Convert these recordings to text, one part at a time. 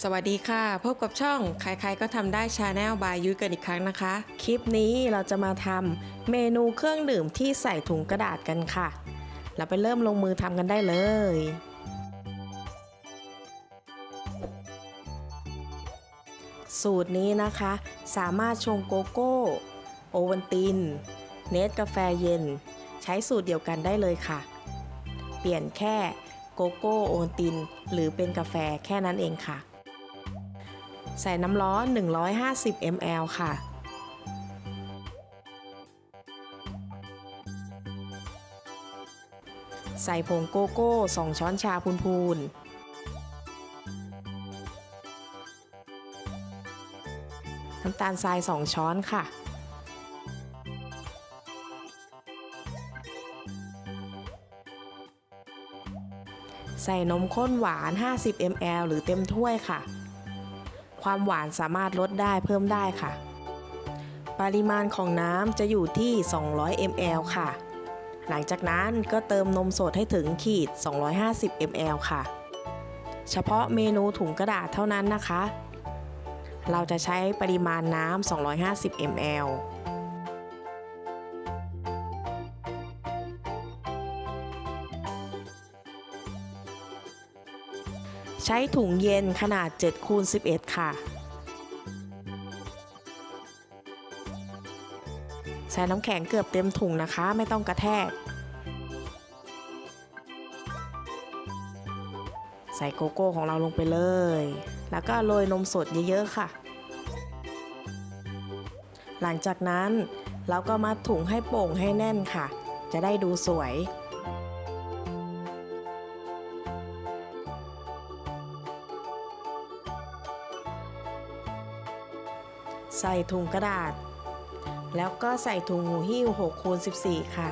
สวัสดีค่ะ พบกับช่อง ใครๆก็ทำได้ชาแนลบายยุ้ยกันอีกครั้งนะคะ คลิปนี้เราจะมาทำเมนูเครื่องดื่มที่ใส่ถุงกระดาษกันค่ะ เราไปเริ่มลงมือทำกันได้เลย สูตรนี้นะคะ สามารถชงโกโก้ โอวันติน เนสกาแฟเย็น ใช้สูตรเดียวกันได้เลยค่ะ เปลี่ยนแค่โกโก้โอวัลติน หรือเป็นกาแฟแค่นั้นเองค่ะ ใส่น้ำร้อน 150 ml ค่ะ ใส่ผงโกโก้ 2 ช้อนชาพูนๆน้ำตาลทราย 2 ช้อนค่ะ ใส่นมข้นหวาน 50 ml หรือเต็มถ้วยค่ะ ความหวานสามารถลดได้เพิ่มได้ค่ะ ปริมาณของน้ำจะอยู่ที่ 200 ml ค่ะ หลังจากนั้นก็เติมนมสดให้ถึงขีด 250 ml ค่ะ เฉพาะเมนูถุงกระดาษเท่านั้นนะคะ เราจะใช้ปริมาณน้ำ 250 ml ใช้ถุงเย็นขนาด7คูณ11 ค่ะ ใส่น้ำแข็งเกือบเต็มถุงนะคะ ไม่ต้องกระแทก ใส่โกโก้ของเราลงไปเลย แล้วก็โรยนมสดเยอะๆค่ะ หลังจากนั้นเราก็มัดถุงให้โป่งให้แน่นค่ะ จะได้ดูสวย ใส่ถุงกระดาษ แล้วก็ใส่ถุงหูหิ้ว6คูณ14 ค่ะ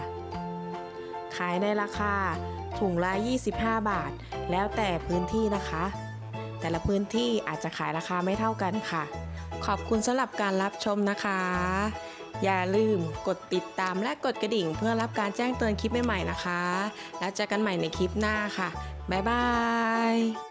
ขายในราคาถุงละ 25 บาท แล้วแต่พื้นที่นะคะ แต่ละพื้นที่อาจจะขายราคาไม่เท่ากันค่ะ ขอบคุณสำหรับการรับชมนะคะ อย่าลืมกดติดตามและกดกระดิ่ง เพื่อรับการแจ้งเตือนคลิปใหม่ๆนะคะ แล้วเจอกันใหม่ในคลิปหน้าค่ะ บ๊ายบาย